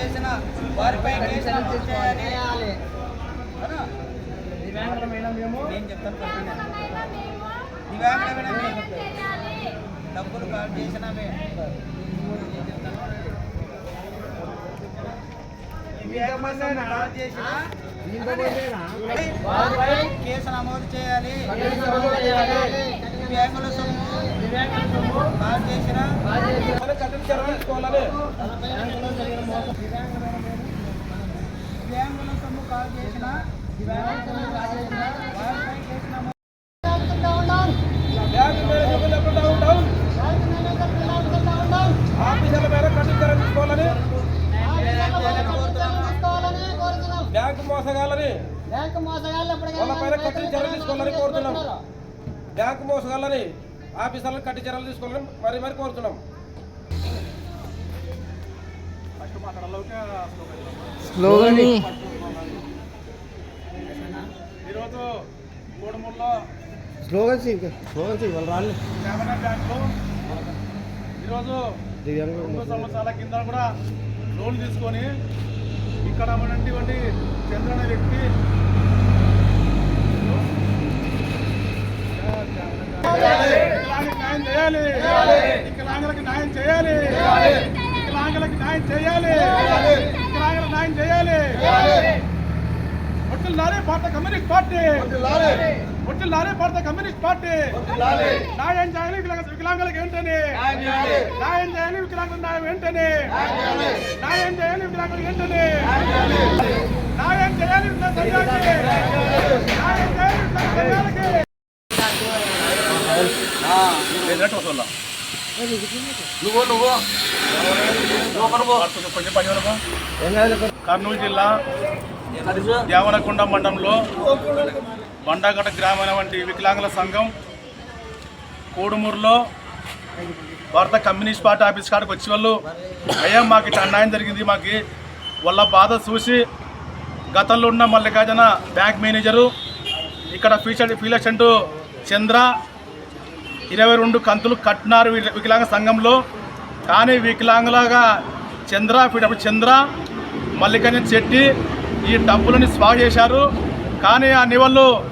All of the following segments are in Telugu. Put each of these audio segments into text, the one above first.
చేసిన వారిపై? నేను చెప్తాను డబ్బులు కాల్ చేసిన కేసు నమోదు చేయాలి. దివ్యాంగుల సొమ్ము దివ్యాంగుల సొమ్ము కాల్ చేసిన తీసుకోవాలని బ్యాంకు మోసగాళ్ళని బ్యాంకు మోసగాళ్ళు వాళ్ళ పైన కఠిన చర్యలు తీసుకోవాలని కోరుతున్నాం. బ్యాంకు మోసగాళ్ళని ఆఫీసర్లను కఠిన చర్యలు తీసుకోవాలని మరి మరి కోరుతున్నాం. ఈరోజు మూడుమూడులో స్లోగన్స్ ఇంకా స్లోగన్స్ వాళ్ళు రాళ్ళు కెనరా బ్యాంకులో ఈరోజు దివ్యాంగులు రెండు సంవత్సరాల కింద కూడా లోన్ తీసుకొని ఇక్కడ ఉన్నటువంటి చంద్ర అనే వ్యక్తి వికలాంగులకు న్యాయం చేయాలి. వికలాంగులకు న్యాయం చేయాలి. వికలాంగులకు న్యాయం చేయాలి. వికలాంగులకు న్యాయం చేయాలి. ఒట్టిల్లారే భారత కమ్యూనిస్ట్ పార్టీ. ఒట్టిల్లారే భారత కమ్యూనిస్ట్ పార్టీ. న్యాయం చేయాలి వికలాంగ వికలాంగులకు ఏంటని. న్యాయం చేయాలి. వికలాంగులకు న్యాయం ఏంటని. న్యాయం చేయాలి. వికలాంగులకు ఏంటని. న్యాయం చేయాలి. న్యాయం చేయాలి నువ్వు నువ్వు. కర్నూలు జిల్లా దేవనకొండ మండలంలో బండాగడ గ్రామీణ వంటి వికలాంగుల సంఘం కోడుమూరులో భారత కమ్యూనిస్ట్ పార్టీ ఆఫీస్ కాడికి వచ్చి వాళ్ళు అయ్యా మాకు ఇట్లా అన్యాయం జరిగింది మాకు వాళ్ళ బాధ చూసి గతంలో ఉన్న మల్లికార్జున బ్యాంక్ మేనేజరు ఇక్కడ ఫీచర్ ఫీలెక్సెంట్ చంద్ర ఇరవై రెండు కంతులు కట్టినారు వికలాంగ సంఘంలో. కానీ వికలాంగులాగా చంద్ర అప్పుడు చంద్ర మల్లికార్జున చెట్టి ఈ డబ్బులని స్వాగ చేశారు. కానీ ఆ నివళ్ళు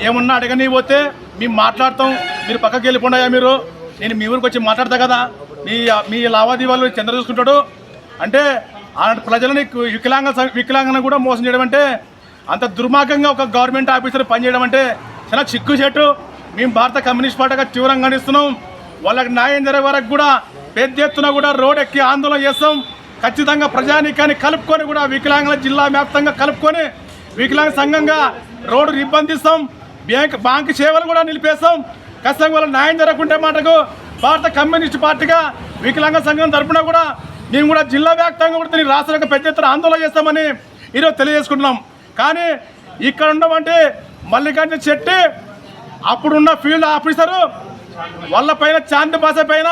ఏమన్నా అడగని పోతే మేము మాట్లాడతాం. మీరు పక్కకి వెళ్ళిపోయా మీరు. నేను మీ ఊరికి వచ్చి మాట్లాడతా కదా. మీ మీ లావాదేవీలు చంద్ర చూసుకుంటాడు. అంటే అలాంటి ప్రజలని వికలాంగ వికలాంగను కూడా మోసం చేయడం అంటే అంత దుర్మార్గంగా ఒక గవర్నమెంట్ ఆఫీసర్ పనిచేయడం అంటే చాలా చిక్కు చెట్టు మేము భారత కమ్యూనిస్ట్ పార్టీగా తీవ్రంగా ఖండిస్తున్నాం వాళ్ళకి న్యాయం జరిగే వరకు కూడా పెద్ద ఎత్తున కూడా రోడ్ ఎక్కి ఆందోళన చేస్తాం. ఖచ్చితంగా ప్రజానీకాన్ని కలుపుకొని కూడా వికలాంగుల జిల్లా వ్యాప్తంగా కలుపుకొని వికలాంగ సంఘంగా రోడ్డు నిర్బంధిస్తాం. బ్యాంక్ బ్యాంక్ సేవలు కూడా నిలిపేస్తాం. ఖచ్చితంగా వాళ్ళ న్యాయం జరగకుంటే మాటకు భారత కమ్యూనిస్ట్ పార్టీగా వికలాంగ సంఘం తరపున కూడా మేము కూడా జిల్లా వ్యాప్తంగా కూడా దీన్ని పెద్ద ఎత్తున ఆందోళన చేస్తామని ఈరోజు తెలియజేసుకుంటున్నాం. కానీ ఇక్కడ ఉండమంటే మల్లికార్జున చెట్టి అప్పుడున్న ఫీల్డ్ ఆఫీసరు వాళ్ళ పైన చాంతి బాస పైన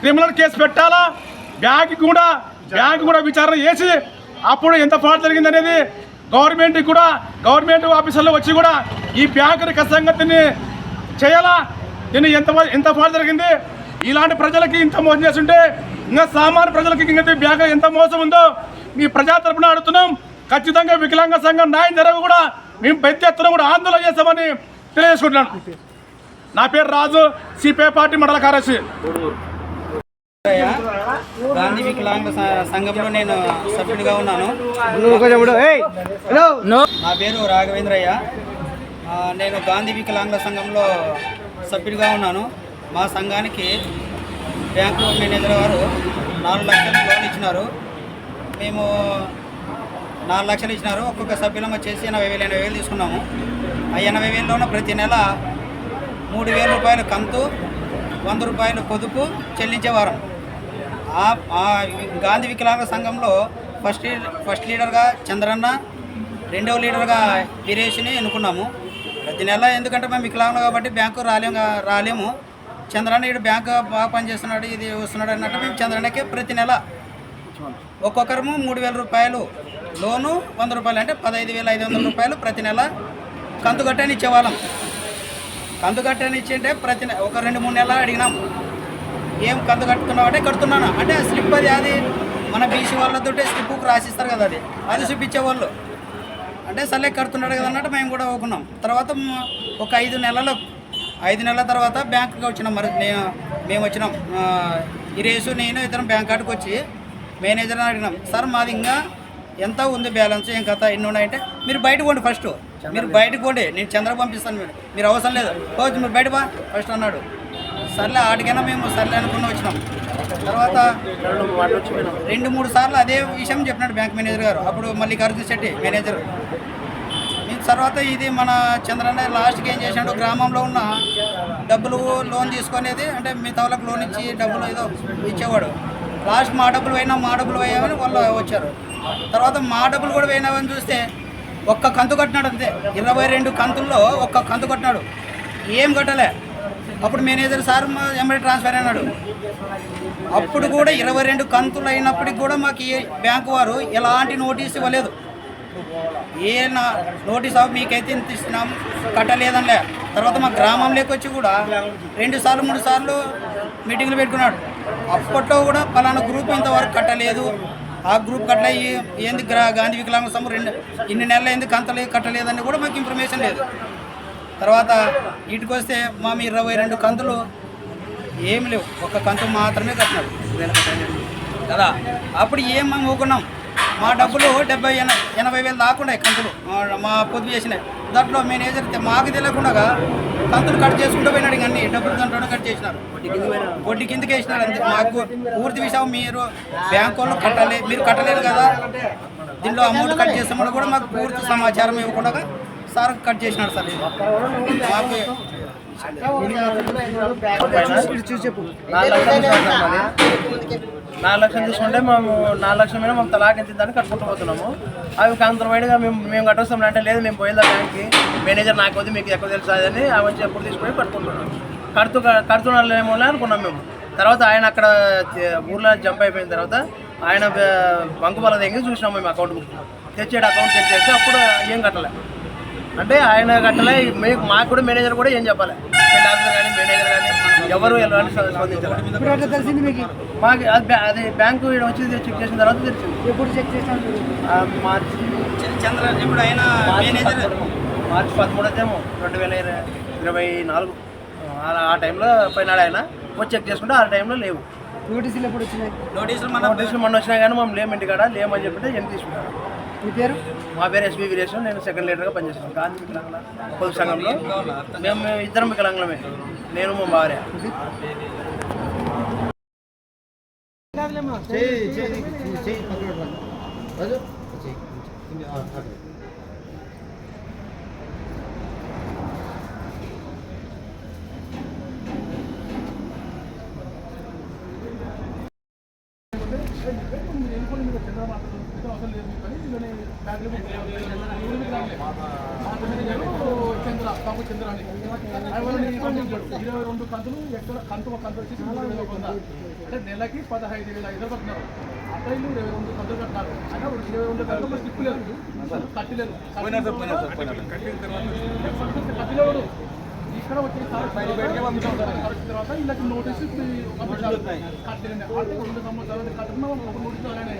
క్రిమినల్ కేసు పెట్టాలా? బ్యాంక్ కూడా బ్యాంక్ కూడా విచారణ చేసి అప్పుడు ఎంత ఫ్రాడ్ జరిగింది అనేది గవర్నమెంట్ కూడా గవర్నమెంట్ ఆఫీసర్లు వచ్చి కూడా ఈ బ్యాంకుని ఖచ్చితంగా దీన్ని చేయాలా? దీన్ని ఎంత ఎంత ఫ్రాడ్ జరిగింది? ఇలాంటి ప్రజలకి ఇంత మోసం చేస్తుంటే ఇంకా సామాన్య ప్రజలకి ఇంకా బ్యాంక్ ఎంత మోసం ఉందో మీ ప్రజా తరపున అడుగుతున్నాం. ఖచ్చితంగా వికలాంగ సంఘం న్యాయం జరగ కూడా మేము పెద్ద ఎత్తున కూడా ఆందోళన చేస్తామని తెలియజేసుకుంటున్నాను. నా పేరు రాజు సిపిఐ పార్టీ మండల కార్యదర్శి. గాంధీ వికలాంగ సంఘంలో నేను సభ్యుడిగా ఉన్నాను. నో పేరు రాఘవేంద్రయ్య. నేను గాంధీ వికలాంగుల సంఘంలో సభ్యుడిగా ఉన్నాను. మా సంఘానికి బ్యాంకు మేనేజర్ గారు నాలుగు లక్షలు లోన్ ఇచ్చినారు. మేము నాలుగు లక్షలు ఇచ్చినారు. ఒక్కొక్క సభ్యులం వచ్చేసి ఎనభై వేలు ఎనభై వేలు తీసుకున్నాము. ఆ ఎనభై వేలలోనూ ప్రతి నెల మూడు వేల రూపాయలు కంతు వంద రూపాయలు పొదుపు చెల్లించేవారం గాంధీ వికలాంగ సంఘంలో ఫస్ట్ ఫస్ట్ లీడర్గా చంద్రన్న రెండవ లీడర్గా వీరేష్ని ఎన్నుకున్నాము. ప్రతి నెల ఎందుకంటే మేము వికలాంగులు కాబట్టి బ్యాంకు రాలేము రాలేము. చంద్రన్న ఇటు బ్యాంకు బాగా పనిచేస్తున్నాడు ఇది వస్తున్నాడు అన్నట్టు మేము చంద్రన్నకి ప్రతి నెల ఒక్కొక్కరము మూడు వేల రూపాయలు లోను వంద రూపాయలు అంటే పదహైదు వేల ఐదు వందల రూపాయలు ప్రతి నెల కంతు కట్టని ఇచ్చేవాళ్ళం కంతు కట్టని ఇచ్చింటే ప్రతి నె- ఒక రెండు మూడు నెలలు అడిగినాం. ఏం కంతు కట్టుతున్నావు అంటే కడుతున్నాను. అంటే స్లిప్ అది అది మన బీసీ వాళ్ళతో స్లిప్ రాసిస్తారు కదా అది. అది చూపించేవాళ్ళు. అంటే సర్లే కడుతున్నాడు కదా అన్నట్టు మేము కూడా ఒప్పుకున్నాం తర్వాత ఒక ఐదు నెలలు ఐదు నెలల తర్వాత బ్యాంకుకి వచ్చినాం మరి. నేను మేము వచ్చినాం. ఇరేసు నేను ఇద్దరం బ్యాంక్ కాడికి వచ్చి మేనేజర్ని అడిగినాం. సార్ మాది ఇంకా ఎంత ఉంది బ్యాలెన్స్? ఏం కథ? ఎన్ని ఉన్నాయంటే మీరు బయటకు పోండి ఫస్ట్. మీరు బయటకు పోండి నేను చంద్ర పంపిస్తాను మీరు మీరు అవసరం లేదు. పోవచ్చు మీరు బయట బా ఫస్ట్ అన్నాడు. సర్లే ఆడికైనా మేము సర్లే అనుకుని వచ్చినాం. తర్వాత రెండు మూడు సార్లు అదే విషయం చెప్పినాడు బ్యాంక్ మేనేజర్ గారు. అప్పుడు మల్లికార్జున శెట్టి మేనేజర్. తర్వాత ఇది మన చంద్రన్న లాస్ట్కి ఏం చేశాడు? గ్రామంలో ఉన్న డబ్బులు లోన్ తీసుకునేది అంటే మిగతా వాళ్ళకి లోన్ ఇచ్చి డబ్బులు ఏదో ఇచ్చేవాడు. లాస్ట్ మా డబ్బులు పోయినా మా డబ్బులు పోయామని వాళ్ళు వచ్చారు. తర్వాత మా డబ్బులు కూడా పోయినామని చూస్తే ఒక్క కంతు కట్టినాడు అంతే. ఇరవై రెండు కంతుల్లో ఒక్క కంతు కట్టినాడు. ఏం కట్టలే. అప్పుడు మేనేజర్ సార్ మా ఎంబడి ట్రాన్స్ఫర్ అయినాడు. అప్పుడు కూడా ఇరవై రెండు కంతులు అయినప్పటికి కూడా మాకు బ్యాంకు వారు ఎలాంటి నోటీస్ ఇవ్వలేదు. ఏ నా నోటీస్ ఆఫ్ మీకైతే ఇంత ఇస్తున్నాం కట్టలేదనిలే. తర్వాత మా గ్రామంలోకి వచ్చి కూడా రెండు సార్లు మూడు సార్లు మీటింగ్లు పెట్టుకున్నాడు. అప్పట్లో కూడా పలానా గ్రూప్ ఇంతవరకు కట్టలేదు. ఆ గ్రూప్ కట్ల ఏంది గ్రా గాంధీ వికలాంగ సమ రెండు ఇన్ని నెలలు ఎందుకు కట్టలేదు కట్టలేదని కూడా మాకు ఇన్ఫర్మేషన్ లేదు. తర్వాత ఇటుకు వస్తే మా మీ ఇరవై రెండు కంతులు ఏం లేవు. ఒక కంతు మాత్రమే కట్టినాడు కదా? అప్పుడు ఏం మేము ఊకున్నాం? మా డబ్బులు డెబ్బై ఎన ఎనభై వేలు దాకుండా కంతులు మా- పొద్దు చేసినాయి దాంట్లో మేనేజర్ మాకు తెలియకుండా కంతులు కట్ చేసుకుంటూ పోయినాడు ఇంక అన్ని డబ్బులు దాంట్లో కట్ చేసినారు వడ్డీ కిందకి వేసినాడు అంతే మాకు పూర్తి విషయం మీరు బ్యాంక్ వాళ్ళు కట్టాలి మీరు కట్టలేరు కదా దీంట్లో అమౌంట్ కట్ చేస్తామని కూడా మాకు పూర్తి సమాచారం ఇవ్వకుండా సార్ కట్ చేసినాడు సార్ ఇది. మాకు చూసి చెప్పు నాలుగు లక్షలు తీసుకుంటే మేము నాలుగు లక్షల మీద మేము తలాక్ ఎంత దాన్ని కట్టుకుంటూ పోతున్నాము. అవి కాంతం వైడ్గా మేము మేము కట్టొస్తాం అంటే లేదు మేము పోయిందా బ్యాంక్కి. మేనేజర్ నాకు వద్దు మీకు ఎక్కువ తెలుసు అని ఆ మంచి ఎప్పుడు తీసుకొని కట్టుకుంటున్నాం. కడుతూ కడుతున్నాళ్ళేమో అనుకున్నాం మేము. తర్వాత ఆయన అక్కడ ఊర్లో జంప్ అయిపోయిన తర్వాత ఆయన బంకు బల దగ్గర చూసినాం మేము అకౌంట్ బుక్. తెచ్చాడు అకౌంట్ చెక్ చేస్తే అప్పుడు ఏం కట్టలేదు అంటే ఆయన కట్టలే మీకు మాకు కూడా మేనేజర్ కూడా ఏం చెప్పాలి? డాక్టర్ కానీ మేనేజర్ కానీ ఎవరు ఎలాంటి మీకు? మాకు అది బ్యా- అది బ్యాంకు ఈడ వచ్చి చెక్ చేసిన తర్వాత తెలిసింది. ఎప్పుడు చెక్ చేసినారు ఆ మార్చి చంద్ర ఇప్పుడు ఆయన మేనేజర్ మార్చి రెండు వేల ఇరవై- ఇరవై నాలుగు. ఆ- ఆ టైంలో పోయినాడు ఆయన. వచ్చి చెక్ చేసుకుంటే ఆ టైంలో లేవు. నోటీసులు ఎప్పుడు వచ్చినాయి? నోటీసులు మన నోటీసులు మొన్న వచ్చినా కానీ మనం లేము ఇంటికాడ లేమని చెప్పితే ఎన్ని తీసుకుంటారు? మీ పేరు మా పేరు ఎస్బీ వీరేశం నేను సెకండ్ లీడర్గా పనిచేస్తాను గాంధీ వికలాంగుల పొదుపు సంఘంలో మేము ఇద్దరం వికలాంగులమే నేను మా భార్య చెయ్యి చెయ్యి చెయ్యి పక్కన పెట్టు. రాజు చెయ్యి ఆ, అక్కడ. ఇరవై రెండు కంతులు ఎక్కడ కంతు ఒక కంతు వచ్చేసి అంటే నెలకి పదహైదు వేల ఐదు కట్టినారు అబ్బాయిలు ఇరవై రెండు కంతులు కట్టారు అంటే ఇప్పుడు ఇరవై రెండు కంతులు స్లిప్ లేదు కట్టలేదు కట్టలేడు ఇక్కడ వచ్చి తర్వాత ఇళ్ళకి నోటీస్ కట్టలేదు అంటే రెండు సంవత్సరాలు కట్టిన ఒక నోటీసు అలానే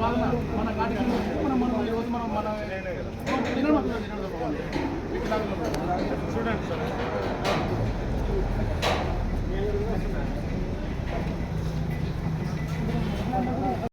ఇలా మన గాడికి మనం మనం ఈరోజు మనం మన చూడండి సార్